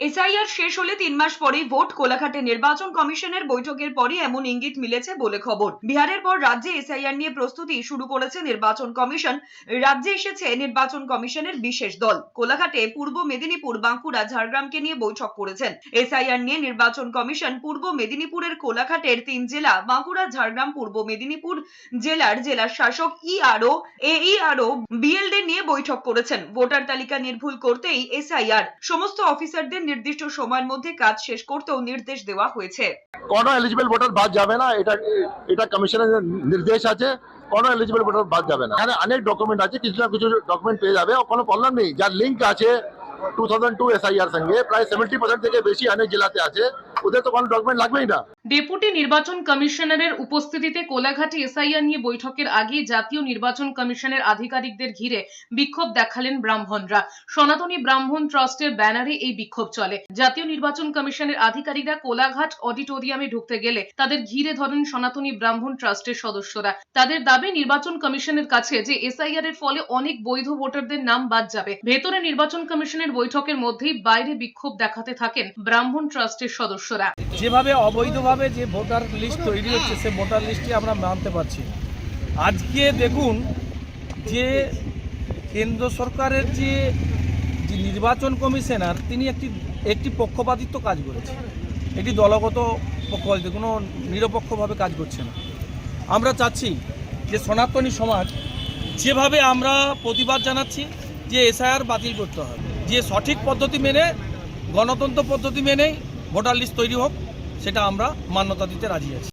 SIR শেষ হলে তিন মাস পরেই ভোট কোলাঘাটে নির্বাচন কমিশনের বৈঠকের পরই এমন ইঙ্গিত মিলেছে বলে খবর। বিহারের পর রাজ্যে এসআইআর নিয়ে প্রস্তুতি শুরু করেছে নির্বাচন কমিশন। রাজ্যে এসেছে নির্বাচন কমিশনের বিশেষ দল। কোলাঘাটে পূর্ব মেদিনীপুর, বাঁকুড়া, ঝাড়গ্রামকে নিয়ে বৈঠক করেছেন। এসআইআর নিয়ে নির্বাচন কমিশন পূর্ব মেদিনীপুরের কোলাঘাটের তিন জেলা, বাঁকুড়া, ঝাড়গ্রাম, পূর্ব মেদিনীপুর জেলার জেলা শাসক ইআরও এইআরও বিএলডি নিয়ে বৈঠক করেছেন। ভোটার তালিকা নির্ভুল করতেই এসআইআর। সমস্ত অফিসারদের নির্দিষ্ট সময়ের মধ্যে কাজ শেষ করতেও নির্দেশ দেওয়া হয়েছে। কোনো এলিজিবল ভোটার বাদ যাবে না, এটা এটা কমিশনের নির্দেশ আছে, কোনো এলিজিবল ভোটার বাদ যাবে না। এখানে অনেক ডকুমেন্ট আছে, কিছু না কিছু ডকুমেন্ট পেয়ে যাবে, কোনো প্রবলেম নেই। যার লিঙ্ক আছে টু থাউজেন্ড টু এসআইআর সঙ্গে, প্রায় সেভেন্টি পার্সেন্ট থেকে বেশি অনেক জেলাতে আছে। ওদের তো কোনো ডকুমেন্ট লাগবেই না। ডেপুটি নির্বাচন কমিশনারের উপস্থিতিতে কোলাঘাটে এসআইআর নিয়ে বৈঠকের আগে জাতীয় নির্বাচন কমিশনের আধিকারিকদের ঘিরে বিক্ষোভ দেখালেন ব্রাহ্মণরা। সনাতনী ব্রাহ্মণ ট্রাস্টের ব্যানারে এই বিক্ষোভ চলে। জাতীয় নির্বাচন কমিশনের আধিকারিকরা কোলাঘাট অডিটোরিয়ামে ঢুকতে গেলে তাদের ঘিরে ধরেন সনাতনী ব্রাহ্মণ ট্রাস্টের সদস্যরা। তাদের দাবি, নির্বাচন কমিশনের কাছে যে এসআইআর এর ফলে অনেক বৈধ ভোটারদের নাম বাদ যাবে। ভেতরে নির্বাচন কমিশনের বৈঠকের মধ্যেই বাইরে বিক্ষোভ দেখাতে থাকেন ব্রাহ্মণ ট্রাস্টের সদস্যরা। যেভাবে অবৈধভাবে যে ভোটার লিস্ট তৈরি হচ্ছে, সে ভোটার লিস্টে আমরা মানতে পারছি। আজকে দেখুন যে কেন্দ্র সরকারের যে যে নির্বাচন কমিশনার, তিনি একটি একটি পক্ষপাতিত্ব কাজ করেছে। এটি দলগত পক্ষপাতিত্ব, কোনো নিরপেক্ষভাবে কাজ করছে না। আমরা চাচ্ছি যে সনাতনী সমাজ যেভাবে আমরা প্রতিবাদ জানাচ্ছি, যে এসআইআর বাতিল করতে হবে, যে সঠিক পদ্ধতি মেনে, গণতন্ত্র পদ্ধতি মেনেই ভোটার লিস্ট তৈরি হোক সেটা আমরা মান্যতা দিতে রাজি আছি।